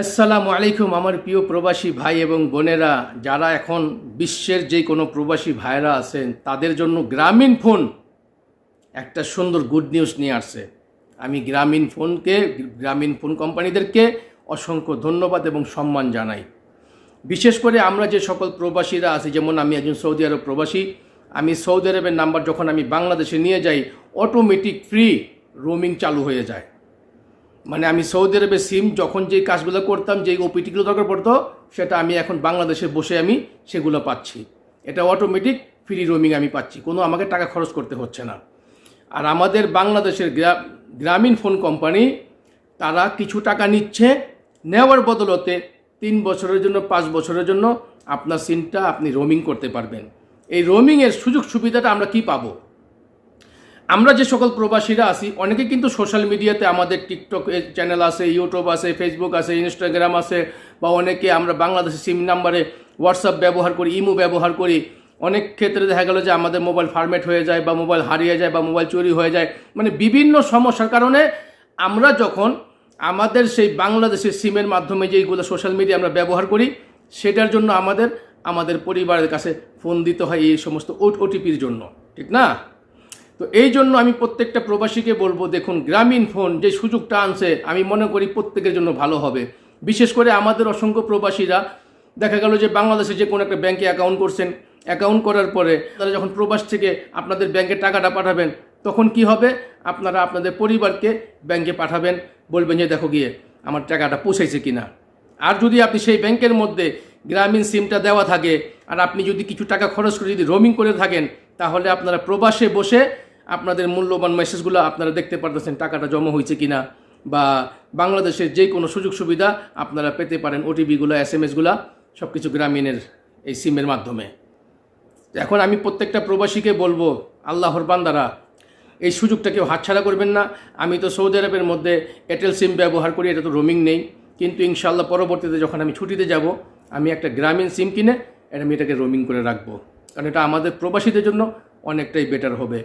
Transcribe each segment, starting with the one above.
আসসালামু আলাইকুম, আমার প্রিয় প্রবাসী ভাই এবং বোনেরা, যারা এখন বিশ্বের যে কোনো প্রবাসী ভাইরা আছেন, তাদের জন্য গ্রামীণ ফোন একটা সুন্দর গুড নিউজ নিয়ে আসছে। আমি গ্রামীণ ফোনকে, গ্রামীণ ফোন কোম্পানিদেরকে অসংখ্য ধন্যবাদ এবং সম্মান জানাই। বিশেষ করে আমরা যে সকল প্রবাসীরা আছি, যেমন আমি একজন সৌদি আরব প্রবাসী, আমি সৌদি আরবের নাম্বার যখন আমি বাংলাদেশে নিয়ে যাই অটোমেটিক ফ্রি রোমিং চালু হয়ে যায়। মানে আমি সৌদি আরবে সিম যখন যেই কাজগুলো করতাম, যেই ওপিটিগুলো দরকার পড়তো, সেটা আমি এখন বাংলাদেশে বসে আমি সেগুলো পাচ্ছি। এটা অটোমেটিক ফ্রি রোমিং আমি পাচ্ছি। কোনো আমাকে টাকা খরচ করতে হচ্ছে না। আর আমাদের বাংলাদেশের গ্রা- গ্রামীণ ফোন কোম্পানি, তারা কিছু টাকা নিচ্ছে, নেওয়ার বদলতে তিন বছরের জন্য, পাঁচ বছরের জন্য আপনার সিমটা আপনি রোমিং করতে পারবেন। এই রোমিংয়ের সুযোগ সুবিধাটা আমরা কি পাবো? আমরা যে সকল প্রবাসীরা আছি, অনেকে কিন্তু সোশ্যাল মিডিয়াতে আমাদের টিকটক চ্যানেল আছে ইউটিউব আছে ফেসবুক আছে ইনস্টাগ্রাম আছে, বা অনেকে আমরা বাংলাদেশের সিম নাম্বারে হোয়াটসঅ্যাপ ব্যবহার করি ইমো ব্যবহার করি। অনেক ক্ষেত্রে দেখা গেল যে আমাদের মোবাইল ফার্মেট হয়ে যায়, বা মোবাইল হারিয়ে যায়, বা মোবাইল চুরি হয়ে যায়। মানে বিভিন্ন সমস্যার কারণে আমরা যখন আমাদের সেই বাংলাদেশের সিমের মাধ্যমে যেইগুলো সোশ্যাল মিডিয়া আমরা ব্যবহার করি, সেটার জন্য আমাদের আমাদের পরিবারের কাছে ফোন দিতে হয় এই সমস্ত ওটিপির জন্য। ঠিক না? তো এই জন্য আমি প্রত্যেকটা প্রবাসীকে বলব, দেখুন, গ্রামীণ ফোন যে সুযোগটা আনছে, আমি মনে করি প্রত্যেকের জন্য ভালো হবে। বিশেষ করে আমাদের অসংখ্য প্রবাসীরা, দেখা গেল যে বাংলাদেশে যে কোনো একটা ব্যাংকে অ্যাকাউন্ট করছেন, অ্যাকাউন্ট করার পরে তারা যখন প্রবাস থেকে আপনাদের ব্যাংকে টাকাটা পাঠাবেন, তখন কি হবে? আপনারা আপনাদের পরিবারকে ব্যাংকে পাঠাবেন, বলবেন যে, দেখো গিয়ে, আমার টাকাটা পৌঁছাইছে কিনা? আর যদি আপনি সেই ব্যাংকের মধ্যে গ্রামীণ সিমটা দেওয়া থাকে, আর আপনি যদি কিছু টাকা খরচ করে যদি রোমিং করে থাকেন, তাহলে আপনারা প্রবাসে বসে আপনাদের মূল্যবান মেসেজগুলো আপনারা দেখতে পারতেছেন, টাকাটা জমা হয়েছে কিনা, বা বাংলাদেশের যে কোনো সুযোগ সুবিধা আপনারা পেতে পারেন ওটিপিগুলো এস এম এসগুলো সব কিছু গ্রামীণের এই সিমের মাধ্যমে। এখন আমি প্রত্যেকটা প্রবাসীকে বলব, আল্লাহর বান্দারা, এই সুযোগটা কেউ হাতছাড়া করবেন না। আমি তো সৌদি আরবের মধ্যে এয়ারটেল সিম ব্যবহার করি, এটা তো রোমিং নেই। কিন্তু ইনশাল্লাহ পরবর্তীতে যখন আমি ছুটিতে যাব, আমি একটা গ্রামীণ সিম কিনে, এটা আমি এটাকে রোমিং করে রাখব। কারণ এটা আমাদের প্রবাসীদের জন্য অনেকটাই বেটার হবে।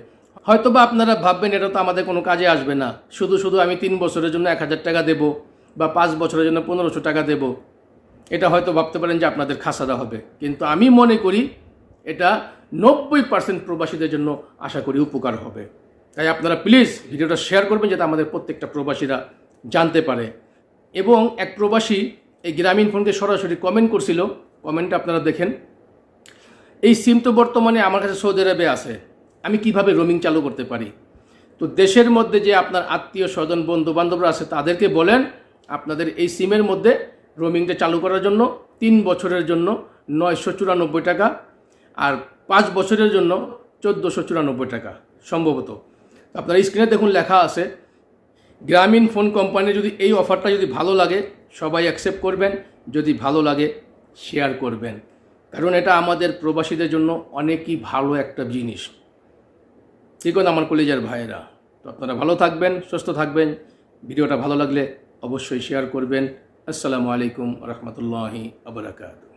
হয়তো বা আপনারা ভাববেন এটা তো আমাদের কোনো কাজে আসবে না। শুধু শুধু আমি তিন বছরের জন্য এক হাজার টাকা দেবো বা পাঁচ বছরের জন্য পনেরোশো টাকা দেবো। এটা হয়তো ভাবতে পারেন যে আপনাদের খাসাদা হবে। কিন্তু আমি মনে করি এটা নব্বই পার্সেন্ট প্রবাসীদের জন্য আশা করি উপকার হবে। তাই আপনারা প্লিজ ভিডিওটা শেয়ার করবেন যাতে আমাদের প্রত্যেকটা প্রবাসীরা জানতে পারে। এবং এক প্রবাসী এই গ্রামীণ ফোনকে সরাসরি কমেন্ট করছিল। কমেন্টটা আপনারা দেখেন। এই সিম তো বর্তমানে আমার কাছে সৌদি আরবে আছে। আমি কীভাবে রোমিং চালু করতে পারি? তো দেশের মধ্যে যে আপনার আত্মীয় স্বজন বন্ধু বান্ধবরা আছে, তাদেরকে বলেন আপনাদের এই সিমের মধ্যে রোমিংটা চালু করার জন্য তিন বছরের জন্য নয়শো চুরানব্বই টাকা আর পাঁচ বছরের জন্য চোদ্দোশো চুরানব্বই টাকা, সম্ভবত। আপনার স্ক্রিনে দেখুন লেখা আছে, গ্রামীণ ফোন কোম্পানি যদি এই অফারটা যদি ভালো লাগে, সবাই অ্যাকসেপ্ট করবেন। যদি ভালো লাগে শেয়ার করবেন। কারণ এটা আমাদের প্রবাসীদের জন্য অনেকই ভালো একটা জিনিস। আছে আমার কলেজের ভাইয়েরা। তো আপনারা ভালো থাকবেন, সুস্থ থাকবেন। ভিডিওটা ভালো লাগলে অবশ্যই শেয়ার করবেন। আসসালামু আলাইকুম রহমতুল্লাহি আবরাকাত